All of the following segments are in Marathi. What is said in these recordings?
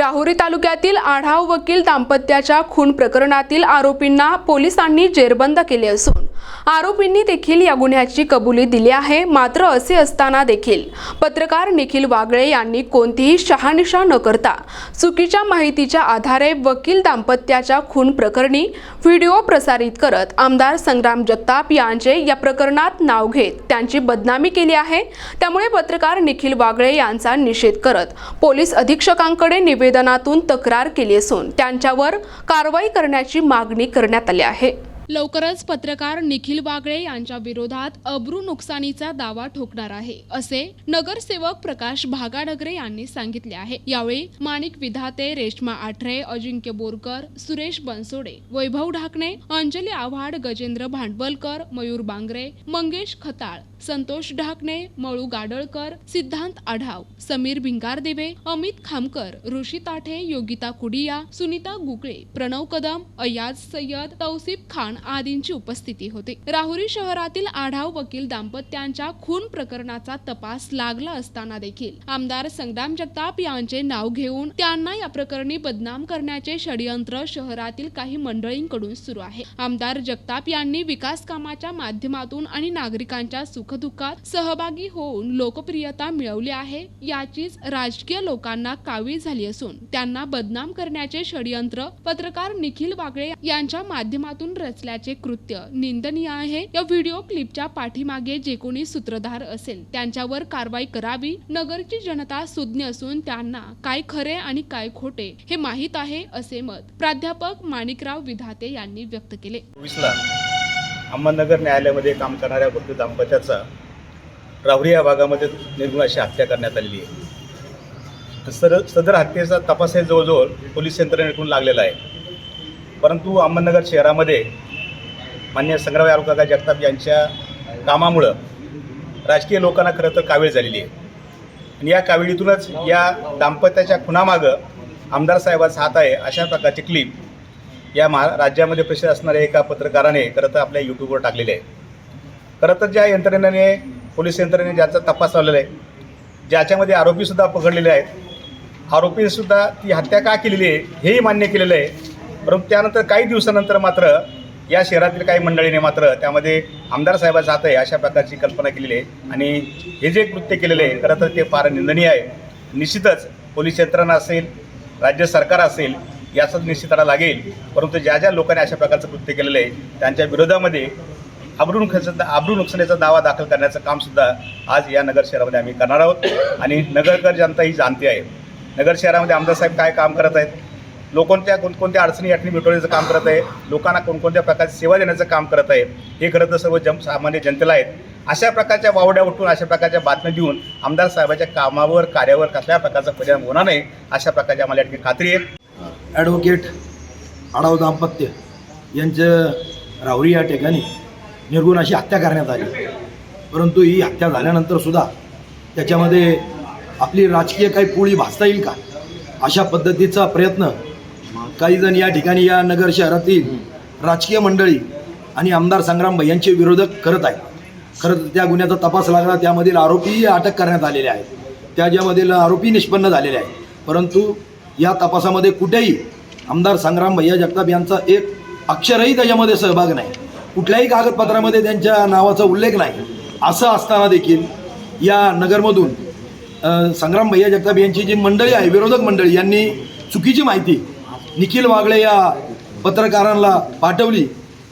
राहुरी तालुक्यातील आढाव वकील दाम्पत्याच्या खून प्रकरणातील आरोपींना पोलिसांनी जेरबंद केले असून आरोपींनी देखील या गुन्ह्याची कबुली दिली आहे. मात्र असे असताना देखील पत्रकार निखिल वागळे यांनी कोणतीही शहानिशा न करता चुकीच्या माहितीच्या आधारे वकील दाम्पत्याच्या खून प्रकरणी व्हिडिओ प्रसारित करत आमदार संग्राम जगताप यांचे या प्रकरणात नाव घेत त्यांची बदनामी केली आहे. त्यामुळे पत्रकार निखिल वागळे यांचा निषेध करत पोलीस अधीक्षकांकडे निवेदनातून तक्रार केली असून त्यांच्यावर कारवाई करण्याची मागणी करण्यात आली आहे. लवकरच पत्रकार निखिल वागळे यांच्या विरोधात अब्रू नुकसानीचा दावा ठोकणार आहे असे नगरसेवक प्रकाश भागाडगरे यांनी सांगितले आहे. यावेळी माणिक विधाते रेश्मा आठरे अजिंक्य बोरकर सुरेश बनसोडे वैभव ढाकणे अंजली आव्हाड गजेंद्र भांडवलकर मयूर बांगरे मंगेश खताळ संतोष ढाकणे मळू गाडळकर सिद्धांत आढाव समीर भिंगारदेवे अमित खामकर ऋषी ताठे योगिता कुडिया सुनीता गुकळे प्रणव कदम अयाज सय्यद तौसिफ खान आदींची उपस्थिती होती. राहुरी शहरातील आढाव वकील दाम्पत्यांच्या खून प्रकरणाचा तपास लागला असताना देखील. आमदार संग्राम जगताप यांचे नाव घेऊन त्यांना या प्रकरणी बदनाम करण्याचे षडयंत्र शहरातील काही मंडळींकडून सुरू आहे. आमदार जगताप यांनी विकास कामाच्या माध्यमातून आणि नागरिकांच्या सुखदुःखात सहभागी होऊन लोकप्रियता मिळवली आहे याचीच राजकीय लोकांना कावी झाली असून त्यांना बदनाम करण्याचे षडयंत्र पत्रकार निखिल वागळे यांच्या माध्यमातून रचले असल्याचे कृत्य निंदनीय आहे. या व्हिडिओ क्लिपच्या पाठीमागे जे कोणी सूत्रधार असेल त्यांच्यावर कारवाई करावी नगरची जनता सुज्ञ असून त्यांना काय खरे आणि काय खोटे हे माहीत आहे असे मत प्राध्यापक माणिकराव विधाते यांनी व्यक्त केले. अहमदनगर न्यायालयामध्ये काम करणाऱ्या वृद्ध दाम्पत्याचा रावरी या भागामध्ये निर्गुण अशी हत्या करण्यात आलेली आहे. सर सदर हत्येचा तपास हे जवळजवळ पोलीस यंत्रणेकडून लागलेला आहे. परंतु अहमदनगर शहरामध्ये मान्य संग्राम काका जगताप यांच्या कामामुळं राजकीय लोकांना खरं तर कावीळ झालेली आहे. आणि या काविळीतूनच या दाम्पत्याच्या खुनामागं आमदार साहेबाचा हात आहे अशा प्रकारची क्लिप या महा राज्यामध्ये प्रसिद्ध असणाऱ्या एका पत्रकाराने खरं तर आपल्या यूट्यूबवर टाकलेले आहे. खरं तर ज्या यंत्रणेने पोलीस यंत्रणेने ज्याचा तपास लावलेला आहे ज्याच्यामध्ये आरोपीसुद्धा पकडलेले आहेत आरोपीसुद्धा ती हत्या का केलेली आहे हेही मान्य केलेलं आहे. परंतु त्यानंतर काही दिवसानंतर मात्र या शहरातील काही मंडळीने मात्र त्यामध्ये आमदार साहेबाचा हात आहे अशा प्रकारची कल्पना केलेली आहे. आणि हे जे कृत्य केलेलं आहे खरं तर ते फार निंदनीय आहे. निश्चितच पोलीस यंत्रणा असेल राज्य सरकार असेल याचाच निश्चिताला लागेल. परंतु ज्या ज्या लोकांनी अशा प्रकारचं कृत्य केलेलं आहे त्यांच्या विरोधामध्ये आबरू नुकसानीचा आबरू नुकसानीचा दावा दाखल करण्याचं कामसुद्धा आज या नगर शहरामध्ये आम्ही करणार आहोत. आणि नगरकर जनता ही जाणते आहे. नगर शहरामध्ये आमदार साहेब काय काम करत आहेत लोकांच्या कोणकोणत्या अडचणी अडचणी मिटवण्याचं काम करत आहे. लोकांना कोणकोणत्या प्रकारची सेवा देण्याचं काम करत आहे. हे खरं तर सर्व जन सामान्य जनतेला आहेत. अशा प्रकारच्या वावड्या उठून अशा प्रकारच्या बातम्या देऊन आमदार साहेबाच्या कामावर कार्यावर कसल्या प्रकारचा परिणाम होणार नाही अशा प्रकारची आम्हाला या खात्री आहे. ॲडव्होकेट आडाव दाम्पत्य यांचं राहुरी या ठिकाणी निर्गुण अशी हत्या करण्यात आली. परंतु ही हत्या झाल्यानंतर सुद्धा त्याच्यामध्ये आपली राजकीय काही पोळी भासता येईल का? अशा पद्धतीचा प्रयत्न काही जण या ठिकाणी या नगर शहरातील राजकीय मंडळी आणि आमदार संग्राम भाई यांचे विरोधक करत आहेत. खरं त्या गुन्ह्याचा तपास लागला त्यामधील आरोपीही अटक करण्यात आलेले आहेत. त्याच्यामधील आरोपी निष्पन्न झालेले आहेत. परंतु या तपासामध्ये कुठेही आमदार संग्राम भैया जगताप यांचा एक अक्षरही त्याच्यामध्ये सहभाग नाही. कुठल्याही कागदपत्रामध्ये त्यांच्या नावाचा उल्लेख नाही. असं असताना देखील या नगरमधून संग्राम भैया जगताप यांची जी मंडळी आहे विरोधक मंडळी यांनी चुकीची माहिती निखिल वागळे या पत्रकारांना पाठवली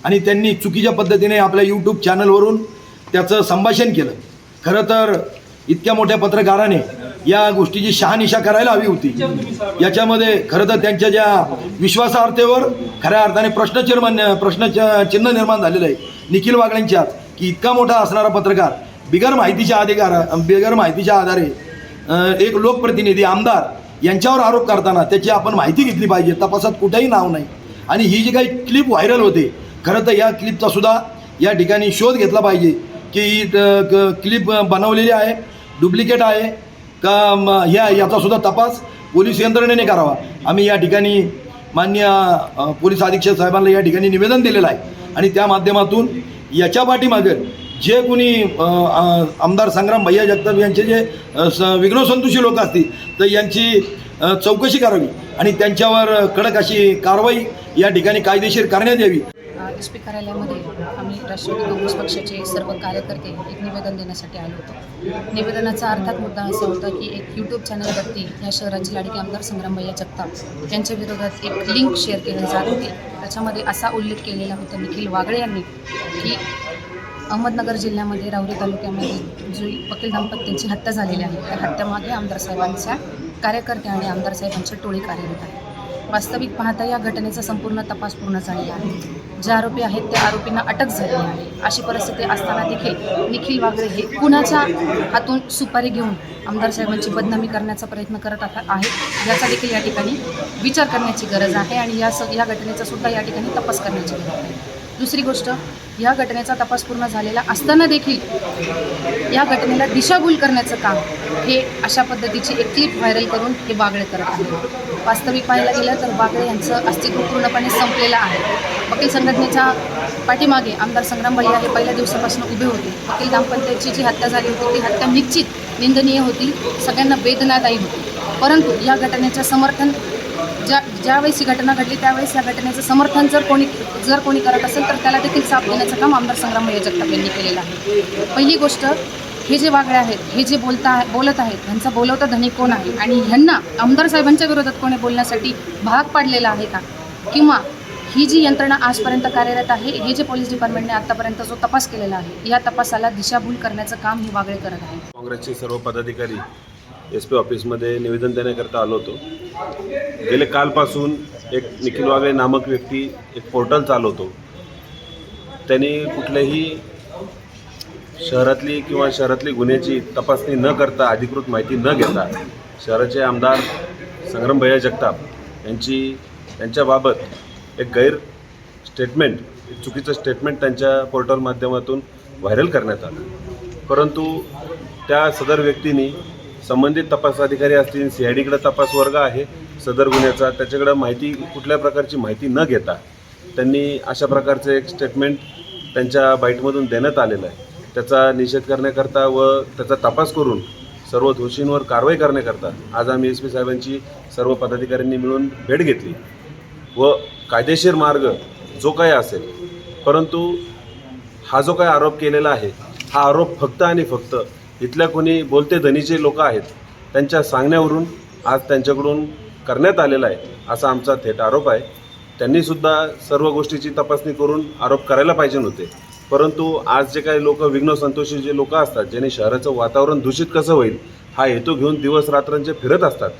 आणि त्यांनी चुकीच्या पद्धतीने आपल्या यूट्यूब चॅनलवरून त्याचं संभाषण केलं. खरं तर इतक्या मोठ्या पत्रकाराने या गोष्टीची शहानिशा करायला हवी होती. याच्यामध्ये खरं तर त्यांच्या ज्या विश्वासार्हतेवर खऱ्या अर्थाने प्रश्नचिन्ह प्रश्न चिन्ह निर्माण झालेलं आहे. निखिल वागळेंच्या की इतका मोठा असणारा पत्रकार बिगर माहितीच्या अधिकार बिगर माहितीच्या आधारे एक लोकप्रतिनिधी आमदार यांच्यावर आरोप करताना त्याची आपण माहिती घेतली पाहिजे. तपासात कुठेही नाव नाही. आणि ही जी काही क्लिप व्हायरल होते खरं तर या क्लिपचा सुद्धा या ठिकाणी शोध घेतला पाहिजे की ही क्लिप बनवलेली आहे डुप्लिकेट आहे का ह्या याचा सुद्धा तपास पोलीस यंत्रणेने करावा. आम्ही या ठिकाणी मान्य पोलीस अधीक्षक साहेबांना या ठिकाणी निवेदन दिलेलं आहे. आणि त्या माध्यमातून याच्या पाठीमागं जे कुणी आमदार संग्राम भैया जगताप यांचे जे अ, स- लोक असतील तर यांची चौकशी करावी आणि त्यांच्यावर कडक अशी कारवाई या ठिकाणी कायदेशीर करण्यात यावी. एस पी कार्यालयामध्ये आम्ही राष्ट्रवादी काँग्रेस पक्षाचे सर्व कार्यकर्ते एक निवेदन देण्यासाठी आलो होतो. निवेदनाचा अर्थात मुद्दा असा होता की एक यूट्यूब चॅनलवरती या शहराचे लाडके आमदार संग्रामभैया जगताप यांच्या विरोधात एक लिंक शेअर केली जात होती. त्याच्यामध्ये असा उल्लेख केलेला होता निखिल वागळे यांनी की अहमदनगर जिल्ह्यामध्ये राहुरी तालुक्यामध्ये जी वकील दाम्पत्यांची हत्या झालेली आहे त्या हत्यामागे आमदार साहेबांच्या कार्यकर्ते आणि आमदार साहेबांचे टोळी कार्यरत आहे वास्तविक पाहता या घटनेचा संपूर्ण तपास पूर्ण झालेला आहे. जे आरोपी आहेत त्या आरोपींना अटक झालेली आहे. अशी परिस्थिती असताना देखील निखिल वागळे हे कुणाच्या हातून सुपारी घेऊन आमदार साहेबांची बदनामी करण्याचा प्रयत्न करत आता आहेत. याचा देखील या ठिकाणी विचार करण्याची गरज आहे आणि या स या घटनेचा सुद्धा या ठिकाणी तपास करण्याची गरज आहे. दुसरी गोष्ट या घटनेचा तपास पूर्ण झालेला असताना देखील या घटनेला दिशाभूल करण्याचं काम हे अशा पद्धतीची एक क्लिप व्हायरल करून हे बागळे करत आहे वास्तविक पाहायला गेलं तर बागळे यांचं अस्तित्व पूर्णपणे संपलेलं आहे. वकील संघटनेच्या पाठीमागे आमदार संग्राम भैया हे पहिल्या दिवसापासून उभे होते. वकील दाम्पत्याची जी हत्या झाली होती ती हत्या निश्चित निंदनीय होती. सगळ्यांना वेदनादायी होती. परंतु या घटनेचं समर्थन ज्या ज्यावेळेस ही घटना घडली त्यावेळेस या घटनेचं समर्थन जर कोणी जर कोणी करत असेल तर त्याला देखील साथ देण्याचं काम आमदार संग्राम जगताप यांनी केलेलं आहे. पहिली गोष्ट हे जे वागळे आहेत हे जे बोलता बोलत आहेत ह्यांचा बोलवता धनी कोण आहे? आणि ह्यांना आमदार साहेबांच्या विरोधात कोणी बोलण्यासाठी भाग पाडलेला आहे का? किंवा ही जी यंत्रणा आजपर्यंत कार्यरत आहे हे जे पोलीस डिपार्टमेंटने आतापर्यंत जो तपास केलेला आहे या तपासाला दिशाभूल करण्याचं काम ही वागळे करत आहे काँग्रेसचे सर्व पदाधिकारी एस पी ऑफिसमध्ये निवेदन देण्याकरता आलो होतो. गेले कालपासून एक निखिल वागळे नामक व्यक्ती एक पोर्टल चालवतो. त्यांनी कुठल्याही शहरातली किंवा शहरातली गुन्ह्याची तपासणी न करता अधिकृत माहिती न घेता शहराचे आमदार संग्राम भैया जगताप यांची यांच्याबाबत एक गैर स्टेटमेंट चुकीचं स्टेटमेंट त्यांच्या पोर्टल माध्यमातून व्हायरल करण्यात आलं. परंतु त्या सदर व्यक्तींनी संबंधित तपास अधिकारी असतील सी आय डीकडे तपास वर्ग आहे सदर गुन्ह्याचा त्याच्याकडं माहिती कुठल्या प्रकारची माहिती न घेता त्यांनी अशा प्रकारचं एक स्टेटमेंट त्यांच्या बाईटमधून देण्यात आलेलं आहे. त्याचा निषेध करण्याकरता व त्याचा तपास करून सर्व दोषींवर कारवाई करण्याकरता आज आम्ही एस पी साहेबांची सर्व पदाधिकाऱ्यांनी मिळून भेट घेतली. व कायदेशीर मार्ग जो काही असेल परंतु हा जो काही आरोप केलेला आहे हा आरोप फक्त आणि फक्त इथल्या कोणी बोलते धनीचे लोक आहेत त्यांच्या सांगण्यावरून आज त्यांच्याकडून करण्यात आलेला आहे असा आमचा थेट आरोप आहे. त्यांनीसुद्धा सर्व गोष्टीची तपासणी करून आरोप करायला पाहिजे नव्हते परंतु आज जे काही लोक विघ्न संतोषी जे लोक असतात ज्यांनी शहराचं वातावरण दूषित कसं होईल हा हेतू घेऊन दिवस रात्रांचे फिरत असतात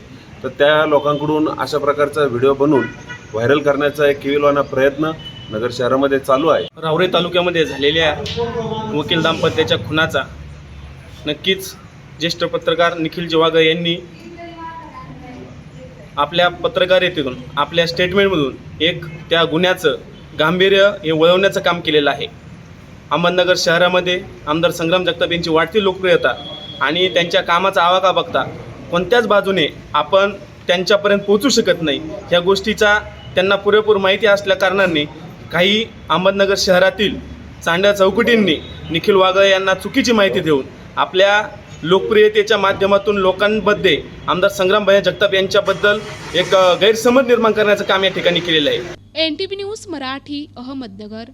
तर त्या लोकांकडून अशा प्रकारचा व्हिडिओ बनवून व्हायरल करण्याचा एक किविलवाना प्रयत्न नगर शहरामध्ये चालू आहे. राहुरी तालुक्यामध्ये झालेल्या वकील दाम्पत्याच्या खुनाचा नक्कीच ज्येष्ठ पत्रकार निखिल जिवागर यांनी आपल्या पत्रकारितेतून आपल्या स्टेटमेंटमधून एक त्या गुन्ह्याचं गांभीर्य हे वळवण्याचं काम केलेलं आहे. अहमदनगर शहरामध्ये आमदार संग्राम जगताप यांची वाढती लोकप्रियता आणि त्यांच्या कामाचा आवाका बघता कोणत्याच बाजूने आपण त्यांच्यापर्यंत पोहोचू शकत नाही. ह्या गोष्टीचा त्यांना पुरेपूर माहिती असल्या कारणाने काही अहमदनगर शहरातील चांड्या चौकटींनी निखिल वागळे यांना चुकीची माहिती देऊन आपल्या लोकप्रियतेच्या माध्यमातून लोकांमध्ये आमदार संग्रामभाई जगताप यांच्याबद्दल एक गैरसमज निर्माण करण्याचं काम या ठिकाणी केलेलं आहे. N T news Marathi Ahmednagar.